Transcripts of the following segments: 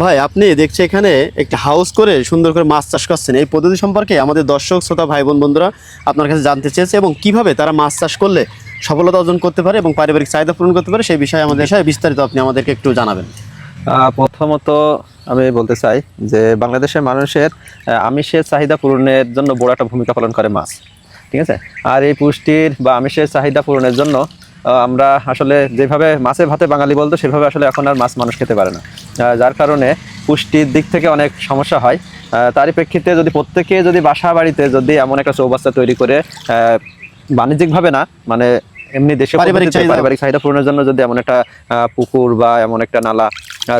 ভাই, আপনি দেখছি এখানে একটা হাউস করে সুন্দর করে মাছ চাষ করছেন। এই পদ্ধতি সম্পর্কে আমাদের দর্শক, শ্রোতা ভাই বোন বন্ধুরা আপনার কাছে জানতে চেয়েছে এবং কীভাবে তারা মাছ চাষ করলে সফলতা অর্জন করতে পারে এবং পারিবারিক চাহিদা পূরণ করতে পারে, সেই বিষয়ে আমাদের বিষয়ে বিস্তারিত আপনি আমাদেরকে একটু জানাবেন। প্রথমত আমি বলতে চাই যে বাংলাদেশের মানুষের আমিষের চাহিদা পূরণের জন্য বড় একটা ভূমিকা পালন করে মাছ। ঠিক আছে? আর এই পুষ্টির বা আমিষের চাহিদা পূরণের জন্য আমরা আসলে যেভাবে মাছে ভাতে বাঙালি বলতো সেভাবে আসলে এখন আর মাছ মানুষ খেতে পারে না। যার কারণে পুষ্টির দিক থেকে অনেক সমস্যা হয়। তারই প্রেক্ষিতে যদি প্রত্যেকে যদি বাসা বাড়িতে যদি এমন একটা চৌবাস্তা তৈরি করে বাণিজ্যিকভাবে না মানে এমনি দেশে পারিবারিক চাহিদা। পূরণের জন্য যদি এমন একটা আহ, পুকুর বা এমন একটা নালা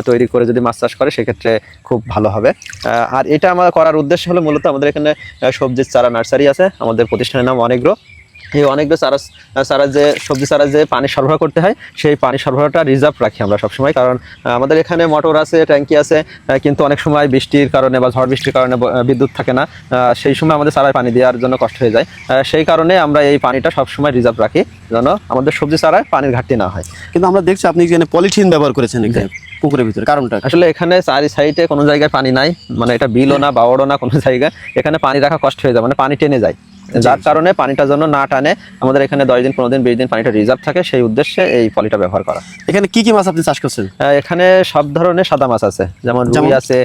তৈরি করে যদি মাছ চাষ করে সেক্ষেত্রে খুব ভালো হবে। আহ, আর এটা আমার করার উদ্দেশ্য হলো মূলত আমাদের এখানে সবজির চারা নার্সারি আছে। আমাদের প্রতিষ্ঠানের নাম অনেকগ্রো এই অনেকগুলো চারা চারা যে সবজি চারা যে পানি সরবরাহ করতে হয় সেই পানি সরবরাহটা রিজার্ভ রাখি আমরা সবসময়। কারণ আমাদের এখানে মোটর আছে ট্যাঙ্কি আছে কিন্তু অনেক সময় বৃষ্টির কারণে বা ঝড় বৃষ্টির কারণে বিদ্যুৎ থাকে না। সেই সময় আমাদের চারায় পানি দেওয়ার জন্য কষ্ট হয়ে যায়। সেই কারণে আমরা এই পানিটা সবসময় রিজার্ভ রাখি যেন আমাদের সবজি চারায় পানির ঘাটতি না হয়। কিন্তু আমরা দেখছি আপনি এখানে পলিথিন ব্যবহার করেছেন এখানে পুকুরের ভিতরে কারণটা আসলে এখানে চারি সাইডে কোনো জায়গায় পানি নাই মানে এটা বিলও না বাওড়ও না কোনো জায়গায়। এখানে পানি রাখা কষ্ট হয়ে যায় মানে পানি টেনে যায়। যার কারণে পানিটা যেন না টানে আমাদের এখানে দশ দিন পনেরো দিন বিশ দিন পানিটা রিজার্ভ থাকে সেই উদ্দেশ্যে এই পলিটা ব্যবহার করা। এখানে কি কি মাছ আপনি চাষ করছেন? এখানে সব ধরনের সাদা মাছ আছে যেমন রুই আছে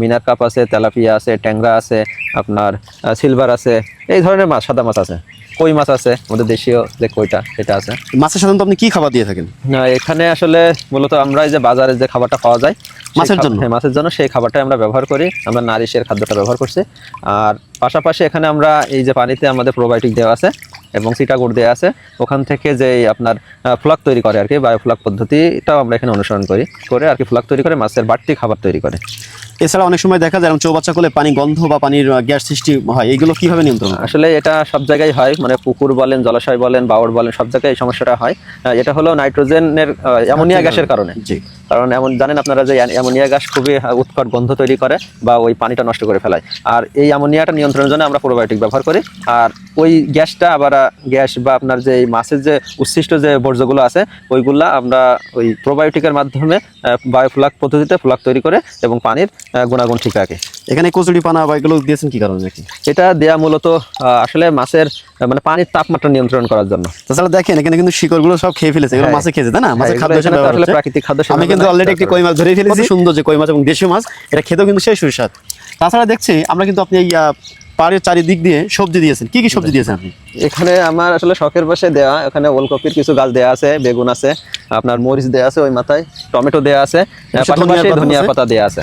মিনার কাপ আছে তেলাপিয়া আছে ট্যাংরা আছে আপনার সিলভার আছে এই ধরনের মাছ সাদা মাছ আছে। কই মাছ আছে? আমাদের দেশীয় যে কইটা সেটা আছে। মাছের সাধারণত আপনি কি খাবার দিয়ে থাকেন? না, এখানে আসলে মূলত আমরা এই যে বাজারে যে খাবারটা পাওয়া যায় মাছের জন্য? হ্যাঁ মাছের জন্য সেই খাবারটাই আমরা ব্যবহার করি। আমরা নারিশের খাদ্যটা ব্যবহার করছি। আর পাশাপাশি এখানে আমরা এই যে পানিতে আমাদের প্রোবায়োটিক দেওয়া আছে এবং সিটাগুড় দেওয়া আছে। ওখান থেকে যে আপনার ফ্লাক তৈরি করে আর কি বায়োফ্লাক পদ্ধতিটাও আমরা এখানে অনুসরণ করি করে আর কি ফ্লাক তৈরি করে মাছের বাড়তি খাবার তৈরি করে। এছাড়া অনেক সময় দেখা যায় চৌবাচ্চা করলে পানি গন্ধ বা পানির গ্যাস সৃষ্টি হয়। এগুলো কীভাবে নিয়ন্ত্রণ আসলে এটা সব জায়গায় হয়। মানে পুকুর বলেন জলাশয় বলেন বাওড় বলেন সব জায়গায় এই সমস্যাটা হয়। এটা হলো নাইট্রোজেনের অ্যামোনিয়া গ্যাসের কারণে। জি। কারণ এমন জানেন আপনারা যে অ্যামোনিয়া গ্যাস খুবই উৎকট গন্ধ তৈরি করে বা ওই পানিটা নষ্ট করে ফেলায়। আর এই অ্যামোনিয়াটা নিয়ন্ত্রণের জন্য আমরা প্রোবায়োটিক ব্যবহার করি। আর ওই গ্যাসটা আবার গ্যাস বা আপনার যে মাছের যে উচ্ছিষ্ট যে বর্জ্যগুলো আছে ওইগুলা আমরা ওই প্রোবায়োটিকের মাধ্যমে বায়োফ্লাক পদ্ধতিতে ফ্লাক তৈরি করে এবং পানির গুণাগুণ ঠিক রাখে। এখানে কচুরি পানা বা এগুলো দিয়েছেন কি কারণে নাকি? এটা দেয়া মূলত আসলে মাছের মানে পানির তাপমাত্রা নিয়ন্ত্রণ করার জন্য। তাছাড়া দেখেন এখানে কিন্তু শিকড়গুলো সব খেয়ে ফেলেছে এগুলো হ্যাঁ। মাছে খেয়েছে তাই না? হ্যাঁ, মাছের খাদ্য হিসেবে আসলে প্রাকৃতিক খাদ্য আমি কিন্তু অলরেডি একটি কই মাছ ধরে ফেলেছি সুন্দর যে কই মাছ এবং দেশীয় মাছ এটা খেতেও কিন্তু সেই সুস্বাদ। তাছাড়া দেখছি আমরা কিন্তু আপনি এই পাড়ের চারিদিক দিয়ে সবজি দিয়েছেন। কি কি সবজি দিয়েছেন আপনি? এখানে আমার আসলে শখের বসে দেওয়া এখানে ওলকপির কিছু গাছ দেওয়া আছে বেগুন আছে আপনার মরিচ দেওয়া আছে ওই মাথায় টমেটো দেওয়া আছে পাশাপাশি ধনিয়া পাতা দেওয়া আছে।